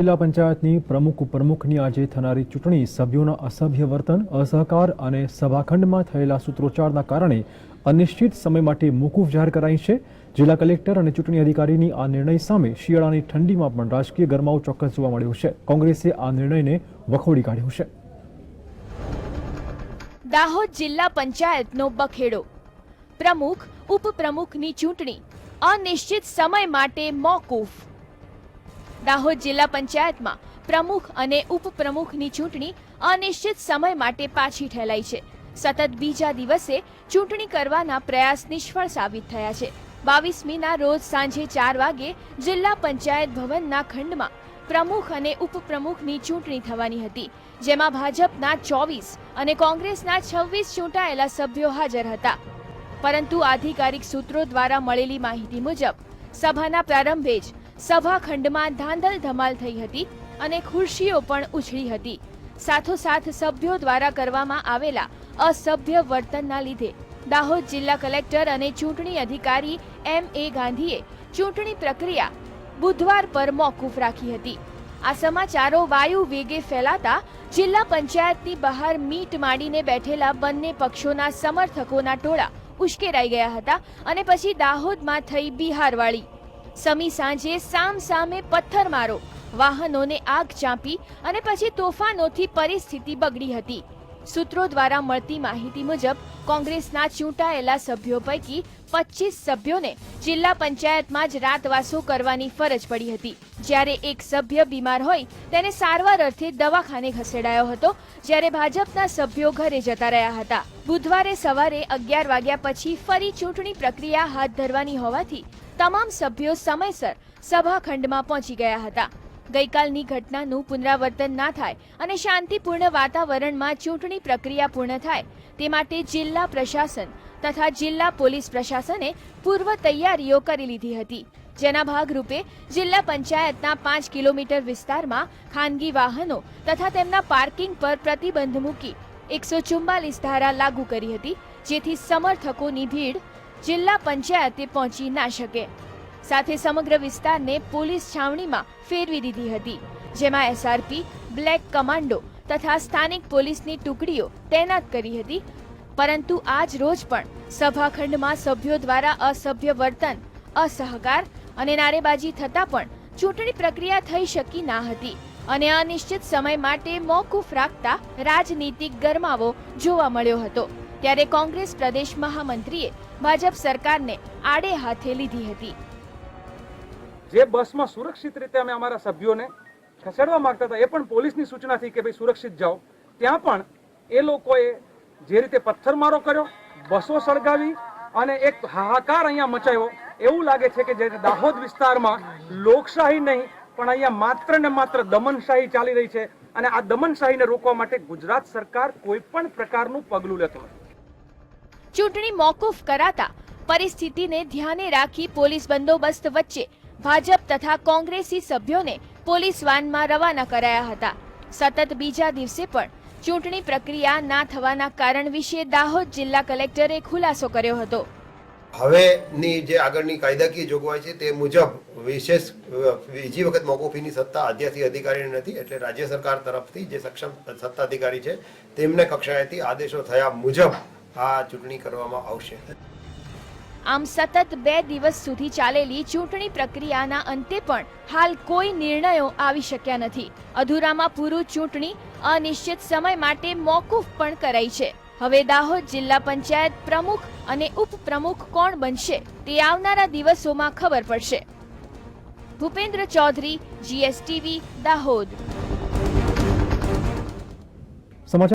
જિલ્લા પંચાયતની પ્રમુખ ઉપપ્રમુખની આજે થનારી ચૂંટણી સભ્યોના અસભ્ય વર્તન, અસહકાર અને સભાખંડમાં થયેલા સૂત્રોચ્ચારના કારણે અનિશ્ચિત સમય માટે મોકૂફ જાહેર કરાઈ છે. જિલ્લા કલેક્ટર અને ચૂંટણી અધિકારીની આ નિર્ણય સામે શિયાળાની ઠંડીમાં પણ રાજકીય ગરમાવો ચોક્કસ જોવા મળ્યો છે. કોંગ્રેસે આ નિર્ણયને વખોડી કાઢ્યો છે. દાહોદ જિલ્લા પંચાયતનો બખેડો. પ્રમુખ, ઉપપ્રમુખની ચૂંટણી. અનિશ્ચિત સમય માટે મોકૂફ. દાહોદ જિલ્લા પંચાયતમાં પ્રમુખ અને ઉપપ્રમુખની ચૂંટણી અનિશ્ચિત સમય માટે પાછી ઠેલાઈ છે. સતત બીજા દિવસે ચૂંટણી કરવાના પ્રયાસ નિષ્ફળ સાબિત થયા છે. બાવીસમીના રોજ સાંજે ચાર વાગે જિલ્લા પંચાયત ભવનના ખંડમાં પ્રમુખ અને ઉપપ્રમુખની ચૂંટણી થવાની હતી, જેમાં ભાજપના ચોવીસ અને કોંગ્રેસના છવ્વીસ ચૂંટાયેલા સભ્યો હાજર હતા. પરંતુ આધિકારિક સૂત્રો દ્વારા મળેલી માહિતી મુજબ, સભાના પ્રારંભે જ સભાખંડમાં ધાંધલ ધમાલ થઈ હતી અને ખુરશીઓ પણ ઉછળી હતી. સાથોસાથ સભ્યો દ્વારા કરવામાં આવેલા અસભ્ય વર્તનના લીધે દાહોદ જિલ્લા કલેક્ટર અને ચૂંટણી અધિકારી એમ એ ગાંધીએ ચૂંટણી પ્રક્રિયા બુધવાર પર મોકૂફ રાખી હતી. આ સમાચારો વાયુ વેગે ફેલાતા જિલ્લા પંચાયતની બહાર મીટ માંડીને બેઠેલા બંને પક્ષોના સમર્થકોના ટોળા ઉશ્કેરાઈ ગયા હતા અને પછી દાહોદમાં થઈ બિહારવાળી સમી સાંજે સામ સામે પથ્થરમારો વાહનોને આગ ચાંપી અને પછી તોફાનોથી પરિસ્થિતિ બગડી હતી. સૂત્રો દ્વારા મળતી માહિતી મુજબ, કોંગ્રેસના ચૂંટાયેલા સભ્યો પૈકી પચીસ સભ્યોને જિલ્લા પંચાયતમાં જ રાતવાસો કરવાની ફરજ પડી હતી. જ્યારે એક સભ્ય બીમાર હોય, તેને સારવાર અર્થે દવાખાને ખસેડાયો હતો, જ્યારે ભાજપના સભ્યો ઘરે જતા રહ્યા હતા. બુધવારે સવારે અગિયાર વાગ્યા પછી ફરી ચૂંટણી પ્રક્રિયા હાથ ધરવાની હોવાથી તમામ સભ્યો સમયસર સભાખંડમાં પહોંચી ગયા હતા. ગઈકાલની ઘટનાનું પુનરાવર્તન ના થાય અને શાંતિપૂર્ણ વાતાવરણમાં ચૂંટણી પ્રક્રિયા પૂર્ણ થાય, તે માટે જિલ્લા પ્રશાસન તથા જિલ્લા પોલીસ પ્રશાસને પૂર્વ તૈયારીઓ કરી લીધી હતી. જેના ભાગરૂપે જિલ્લા પંચાયતના પાંચ કિલોમીટર વિસ્તારમાં ખાનગી વાહનો તથા તેમના પાર્કિંગ પર પ્રતિબંધ મૂકી એકસો ચુમ્માલીસ ધારા લાગુ કરી હતી, જેથી સમર્થકોની ભીડ જિલ્લા પંચાયતે પહોંચી ના શકે. સાથે સમગ્ર વિસ્તારને પોલીસ છાવણીમાં ફેરવી દીધી હતી, જેમાં એસઆરપી બ્લેક કમાન્ડો તથા સ્થાનિક પોલીસની ટુકડીઓ તૈનાત કરી હતી. પરંતુ આજ રોજ પણ સભાખંડમાં સભ્યો દ્વારા અસભ્ય વર્તન, અસહકાર અને નારેબાજી થતાં પણ ચૂંટણી પ્રક્રિયા થઈ શકી ના હતી અને અનિશ્ચિત સમય માટે મોકૂફ રાખતા રાજનીતિક ગરમાવો જોવા મળ્યો હતો. ત્યારે કોંગ્રેસ પ્રદેશ મહામંત્રીએ ભાજપ સરકારને આડે હાથે લીધી હતી. જે બસમાં સુરક્ષિત રીતે અમે અમારા સભ્યોને ખસેડવા માંગતા હતા, એ પણ પોલીસની સૂચનાથી કે ભાઈ સુરક્ષિત જાઓ. ત્યાં પણ એ લોકોએ જે રીતે પથ્થરમારો કર્યો, બસો સળગાવી અને એક હાહાકાર અહીંયા મચાવ્યો. એવું લાગે છે કે જે દાહોદ વિસ્તારમાં લોકશાહી નહીં, પણ અહીંયા માત્ર ને માત્ર દમનશાહી ચાલી રહી છે. અને આ દમનશાહીને રોકવા માટે ગુજરાત સરકાર કોઈ પણ પ્રકારનું પગલું લેતું નથી. ચૂંટણી મોકૂફ કરાતા પરિસ્થિતિને ધ્યાને રાખી પોલીસ બંદોબસ્ત વચ્ચે ભાજપ તથા કોંગ્રેસી સભ્યોને પોલીસ વાનમાં રવાના કરાયા હતા. સતત બીજા દિવસે પણ ચૂંટણી પ્રક્રિયા ના થવાના કારણ વિશે દાહોદ જિલ્લા કલેક્ટરે ખુલાસો કર્યો હતો. હવેની જે આગળની કાયદાકીય જોગવાઈ છે તે મુજબ વિશેષ, બીજી વખત મોકૂફીની સત્તા આદ્યાથી અધિકારીને નથી, એટલે રાજ્ય સરકાર તરફથી જે સક્ષમ સત્તાધિકારી છે તેમને કક્ષાએથી આદેશો થયા મુજબ આ ચૂંટણી કરવામાં આવશે. આમ સતત બે દિવસ સુધી ચાલેલી ચૂંટણી પ્રક્રિયાના અંતે પણ હાલ કોઈ નિર્ણયો આવી શક્યા નથી. અધૂરામાં પૂરું ચૂંટણી અનિશ્ચિત સમય માટે મોકૂફ પણ કરાઈ છે. હવે દાહોદ જિલ્લા પંચાયત પ્રમુખ અને ઉપપ્રમુખ કોણ બનશે તે આવનારા દિવસોમાં ખબર પડશે. ભૂપેન્દ્ર ચૌધરી જીએસટીવી દાહોદ.